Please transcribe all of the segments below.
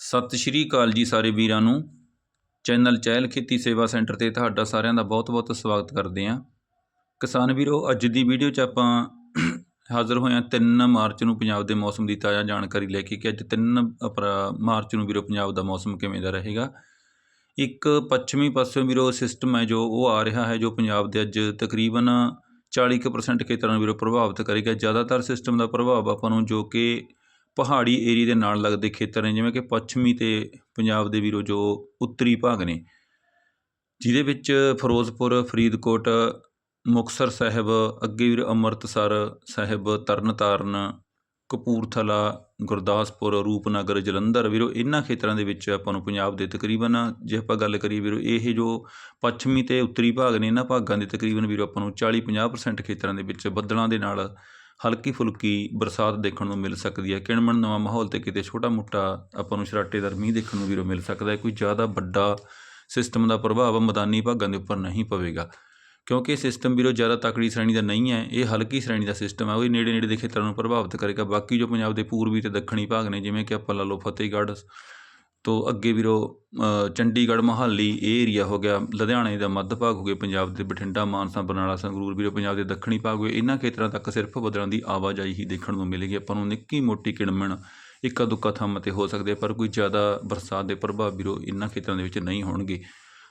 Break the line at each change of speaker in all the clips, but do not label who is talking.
ਸਤਿ ਸ਼੍ਰੀ ਅਕਾਲ ਜੀ ਸਾਰੇ ਵੀਰਾਂ ਨੂੰ। ਚੈਨਲ ਚਹਿਲ ਖੇਤੀ ਸੇਵਾ ਸੈਂਟਰ ਤੇ ਤੁਹਾਡਾ ਸਾਰਿਆਂ ਦਾ ਬਹੁਤ-ਬਹੁਤ ਸਵਾਗਤ ਕਰਦੇ ਹਾਂ। ਕਿਸਾਨ ਵੀਰੋ, ਅੱਜ ਦੀ ਵੀਡੀਓ 'ਚ ਆਪਾਂ ਹਾਜ਼ਰ ਹੋਏ ਹਾਂ 3 ਮਾਰਚ ਨੂੰ ਪੰਜਾਬ ਦੇ ਮੌਸਮ ਦੀ ਤਾਜ਼ਾ ਜਾਣਕਾਰੀ ਲੈ ਕੇ ਕਿ ਅੱਜ 3 ਅਪ੍ਰੈ- ਮਾਰਚ ਨੂੰ ਵੀਰੋ ਪੰਜਾਬ ਦਾ ਮੌਸਮ ਕਿਵੇਂ ਦਾ ਰਹੇਗਾ। ਇੱਕ ਪੱਛਮੀ ਪਾਸਿਓਂ ਵੀਰੋ ਸਿਸਟਮ ਹੈ ਜੋ ਉਹ ਆ ਰਿਹਾ ਹੈ ਜੋ ਪੰਜਾਬ ਦੇ ਅੱਜ ਤਕਰੀਬਨ 40% ਖੇਤਰਾਂ ਨੂੰ ਵੀਰੋ ਪ੍ਰਭਾਵਿਤ ਕਰੇਗਾ। ਜ਼ਿਆਦਾਤਰ ਸਿਸਟਮ ਦਾ ਪ੍ਰਭਾਵ ਆਪਾਂ ਨੂੰ ਜੋ ਕਿ ਪਹਾੜੀ ਏਰੀਏ ਦੇ ਨਾਲ ਲੱਗਦੇ ਖੇਤਰ ਨੇ, ਜਿਵੇਂ ਕਿ ਪੱਛਮੀ ਅਤੇ ਪੰਜਾਬ ਦੇ ਵੀਰੋ ਜੋ ਉੱਤਰੀ ਭਾਗ ਨੇ, ਜਿਹਦੇ ਵਿੱਚ ਫਿਰੋਜ਼ਪੁਰ, ਫਰੀਦਕੋਟ, ਮੁਕਤਸਰ ਸਾਹਿਬ, ਅੱਗੇ ਵੀਰ ਅੰਮ੍ਰਿਤਸਰ ਸਾਹਿਬ, ਤਰਨਤਾਰਨ, ਕਪੂਰਥਲਾ, ਗੁਰਦਾਸਪੁਰ, ਰੂਪਨਗਰ, ਜਲੰਧਰ, ਵੀਰੋ ਇਹਨਾਂ ਖੇਤਰਾਂ ਦੇ ਵਿੱਚ ਆਪਾਂ ਨੂੰ ਪੰਜਾਬ ਦੇ ਤਕਰੀਬਨ, ਜੇ ਆਪਾਂ ਗੱਲ ਕਰੀਏ ਵੀਰੋ ਇਹ ਜੋ ਪੱਛਮੀ ਤੇ ਉੱਤਰੀ ਭਾਗ ਨੇ, ਇਹਨਾਂ ਭਾਗਾਂ ਦੇ ਤਕਰੀਬਨ ਵੀਰੋ ਆਪਾਂ ਨੂੰ 40-50% ਖੇਤਰਾਂ ਦੇ ਵਿੱਚ ਬੱਦਲਾਂ ਦੇ ਨਾਲ ਹਲਕੀ ਫੁਲਕੀ ਬਰਸਾਤ ਦੇਖਣ ਨੂੰ ਮਿਲ ਸਕਦੀ ਹੈ। ਕਿਣਮਣ ਨਵਾਂ ਮਾਹੌਲ ਤੇ ਕਿਤੇ ਛੋਟਾ ਮੋਟਾ ਆਪਾਂ ਨੂੰ ਛਰਾਟੇਦਾਰ ਮੀਂਹ ਦੇਖਣ ਨੂੰ ਵੀਰੋ ਮਿਲ ਸਕਦਾ ਹੈ। ਕੋਈ ਜ਼ਿਆਦਾ ਵੱਡਾ ਸਿਸਟਮ ਦਾ ਪ੍ਰਭਾਵ ਮੈਦਾਨੀ ਭਾਗਾਂ ਦੇ ਉੱਪਰ ਨਹੀਂ ਪਵੇਗਾ। ਕਿਉਂਕਿ ਇਹ ਸਿਸਟਮ ਵੀਰੋ ਜ਼ਿਆਦਾ ਤਕੜੀ ਸ਼੍ਰੇਣੀ ਦਾ ਨਹੀਂ ਹੈ। ਇਹ ਹਲਕੀ ਸ਼੍ਰੇਣੀ ਦਾ ਸਿਸਟਮ ਹੈ ਉਹ ਨੇੜੇ ਨੇੜੇ ਦੇ ਖੇਤਰਾਂ ਨੂੰ ਪ੍ਰਭਾਵਿਤ ਕਰੇਗਾ। ਬਾਕੀ ਜੋ ਪੰਜਾਬ ਦੇ ਪੂਰਬੀ ਤੇ ਦੱਖਣੀ ਭਾਗ ਨੇ, ਜਿਵੇਂ ਕਿ ਆਪਾਂ ਲਾ ਲਓ ਫਤਿਹਗੜ੍ਹ ਤੋਂ ਅੱਗੇ ਵੀਰੋ ਚੰਡੀਗੜ੍ਹ ਮੋਹਾਲੀ ਇਹ ਏਰੀਆ ਹੋ ਗਿਆ ਲੁਧਿਆਣੇ ਦਾ ਮੱਧ ਭਾਗ ਹੋ ਗਿਆ ਪੰਜਾਬ ਦੇ ਬਠਿੰਡਾ ਮਾਨਸਾ ਬਰਨਾਲਾ ਸੰਗਰੂਰ ਵੀਰੋ ਪੰਜਾਬ ਦੇ ਦੱਖਣੀ ਭਾਗ ਹੋਏ ਇਹਨਾਂ ਖੇਤਰਾਂ ਤੱਕ ਸਿਰਫ ਬੱਦਲਾਂ ਦੀ ਆਵਾਜਾਈ ਹੀ ਦੇਖਣ ਨੂੰ ਮਿਲੇਗੀ। ਆਪਾਂ ਨੂੰ ਨਿੱਕੀ ਮੋਟੀ ਕਿਣਮਣ ਇੱਕਾ ਦੁੱਕਾ ਥੰਮ ਤੇ ਹੋ ਸਕਦੇ ਆ, ਪਰ ਕੋਈ ਜ਼ਿਆਦਾ ਬਰਸਾਤ ਦੇ ਪ੍ਰਭਾਵ ਵੀਰੋ ਇਹਨਾਂ ਖੇਤਰਾਂ ਦੇ ਵਿੱਚ ਨਹੀਂ ਹੋਣਗੇ।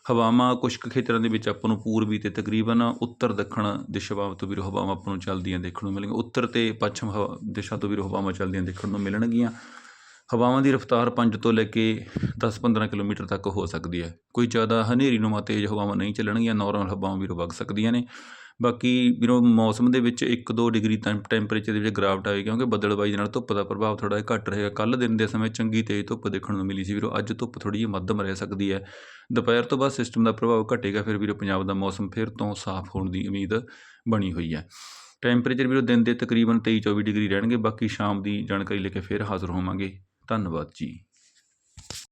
ਹਵਾਵਾਂ ਕੁਝ ਕੁ ਖੇਤਰਾਂ ਦੇ ਵਿੱਚ ਆਪਾਂ ਨੂੰ ਪੂਰਬੀ ਤੇ ਤਕਰੀਬਨ ਉੱਤਰ ਦੱਖਣ ਦਿਸ਼ਾਵਾਂ ਤੋਂ ਵੀਰੋ ਹਵਾਵਾਂ ਆਪਾਂ ਨੂੰ ਚੱਲਦੀਆਂ ਦੇਖਣ ਨੂੰ ਮਿਲਣਗੀਆਂ। ਉੱਤਰ ਤੇ ਪੱਛਮ ਹਵਾ ਦਿਸ਼ਾ ਤੋਂ ਵੀਰੋ ਹਵਾਵਾਂ ਚੱਲਦੀਆਂ ਦੇਖਣ ਨੂੰ ਮਿਲਣਗੀਆਂ। ਹਵਾਵਾਂ ਦੀ ਰਫ਼ਤਾਰ ਪੰਜ ਤੋਂ ਲੈ ਕੇ 10-15 ਕਿਲੋਮੀਟਰ ਤੱਕ ਹੋ ਸਕਦੀ ਹੈ। ਕੋਈ ਜ਼ਿਆਦਾ ਹਨੇਰੀ ਨੂੰਮਾਂ ਤੇਜ਼ ਹਵਾਵਾਂ ਨਹੀਂ ਚੱਲਣਗੀਆਂ ਨੋਰਮਲ ਹਵਾਵਾਂ ਵੀਰੋ ਵਗ ਸਕਦੀਆਂ ਨੇ। ਬਾਕੀ ਵੀਰੋ, ਮੌਸਮ ਦੇ ਵਿੱਚ 1-2 ਡਿਗਰੀ ਟੈਂਪ ਟੈਂਪਰੇਚਰ ਦੇ ਵਿੱਚ ਗਿਰਾਵਟ ਆਈ ਕਿਉਂਕਿ ਬੱਦਲਬਾਈ ਦੇ ਨਾਲ ਧੁੱਪ ਦਾ ਪ੍ਰਭਾਵ ਥੋੜ੍ਹਾ ਜਿਹਾ ਘੱਟ ਰਹੇਗਾ। ਕੱਲ੍ਹ ਦਿਨ ਦੇ ਸਮੇਂ ਚੰਗੀ ਤੇਜ਼ ਧੁੱਪ ਦੇਖਣ ਨੂੰ ਮਿਲੀ ਸੀ ਵੀਰੋ। ਅੱਜ ਧੁੱਪ ਥੋੜ੍ਹੀ ਜਿਹੀ ਮੱਧਮ ਰਹਿ ਸਕਦੀ ਹੈ। ਦੁਪਹਿਰ ਤੋਂ ਬਾਅਦ ਸਿਸਟਮ ਦਾ ਪ੍ਰਭਾਵ ਘਟੇਗਾ, ਫਿਰ ਵੀਰੋ ਪੰਜਾਬ ਦਾ ਮੌਸਮ ਫਿਰ ਤੋਂ ਸਾਫ਼ ਹੋਣ ਦੀ ਉਮੀਦ ਬਣੀ ਹੋਈ ਹੈ। ਟੈਂਪਰੇਚਰ ਵੀਰੋ ਦਿਨ ਦੇ ਤਕਰੀਬਨ 23-24 ਡਿਗਰੀ ਰਹਿਣਗੇ। ਬਾਕੀ ਸ਼ਾਮ ਦੀ ਜਾਣਕਾਰੀ ਲੈ ਕੇ ਫਿਰ ਹਾਜ਼ਰ ਹੋਵਾਂਗੇ। ਧੰਨਵਾਦ ਜੀ।